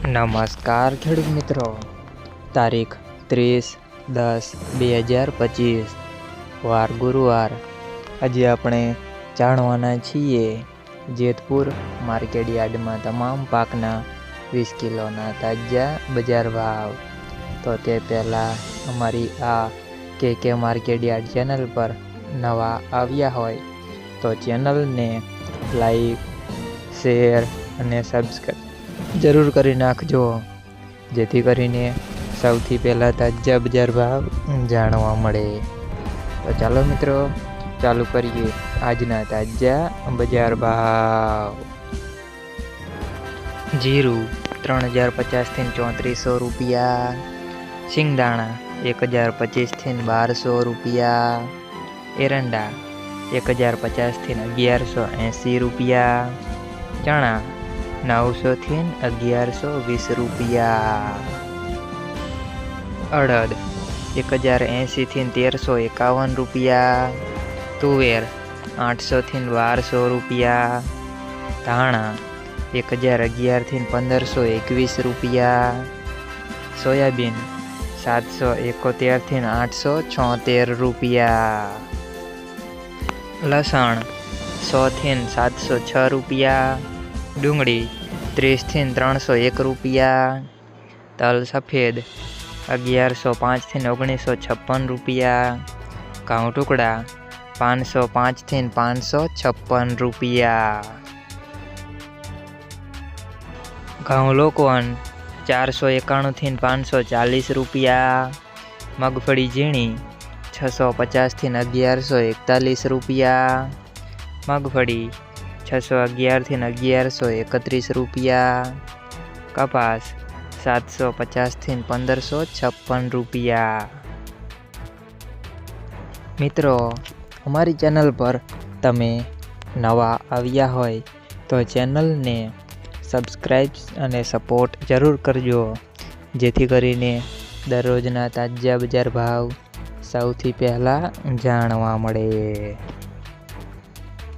નમસ્કાર ખેડૂત મિત્રો. તારીખ ત્રીસ દસ બે હજાર પચીસ. વાર ગુરુવાર. આજે આપણે જાણવાના છીએ જેતપુર માર્કેટ યાર્ડમાં તમામ પાકના વીસ કિલોના તાજા બજાર ભાવ. તો તે પહેલાં અમારી આ કે કે માર્કેટ યાર્ડ ચેનલ પર નવા આવ્યા હોય તો ચેનલને લાઈક, શેર અને સબસ્ક્રાઈબ જરૂર કરી નાખજો. જેથી કરીને સૌથી પહેલાં તાજા બજાર ભાવ જાણવા મળે. તો ચાલો મિત્રો, ચાલુ કરીએ આજના તાજા બજાર ભાવ. જીરું ત્રણ હજાર પચાસથી ચોત્રીસો રૂપિયા. શિંગદાણા એક હજાર પચીસથી બારસો રૂપિયા. એરંડા એક હજાર પચાસથી અગિયારસો એંસી રૂપિયા. ચણા નવસોથી અગિયારસો વીસ રૂપિયા. અડદ એક હજાર એંશીથી તેરસો એકાવન રૂપિયા. તુવેર, આઠસોથી બારસો રૂપિયા. ધાણા, એક હજાર અગિયારથી પંદરસો એકવીસ રૂપિયા. સોયાબીન, સાતસો એકોતેરથી આઠસો છોતેર રૂપિયા. લસણ, સોથી સાતસો છ રૂપિયા. ડુંગળી ત્રીસથી ત્રણસો એક રૂપિયા, તલ સફેદ અગિયારસો પાંચથી ઓગણીસો છપ્પન રૂપિયા, ઘઉં ટુકડા પાંચસો પાંચથી પાંચસો છપ્પન રૂપિયા. ઘઉં લોકવન ચારસો એકાણુંથી પાંચસો ચાલીસ રૂપિયા, મગફળી ઝીણી છસો પચાસથી અગિયારસો એકતાલીસ રૂપિયા, મગફળી છસો અગિયારથી અગિયારસો એકત્રીસ રૂપિયા. કપાસ સાતસો પચાસથી પંદરસો છપ્પન રૂપિયા. મિત્રો, અમારી ચેનલ પર તમે નવા આવ્યા હોય તો ચેનલને સબસ્ક્રાઈબ અને સપોર્ટ જરૂર કરજો. જેથી કરીને દરરોજના તાજા બજાર ભાવ સૌથી પહેલાં જાણવા મળે.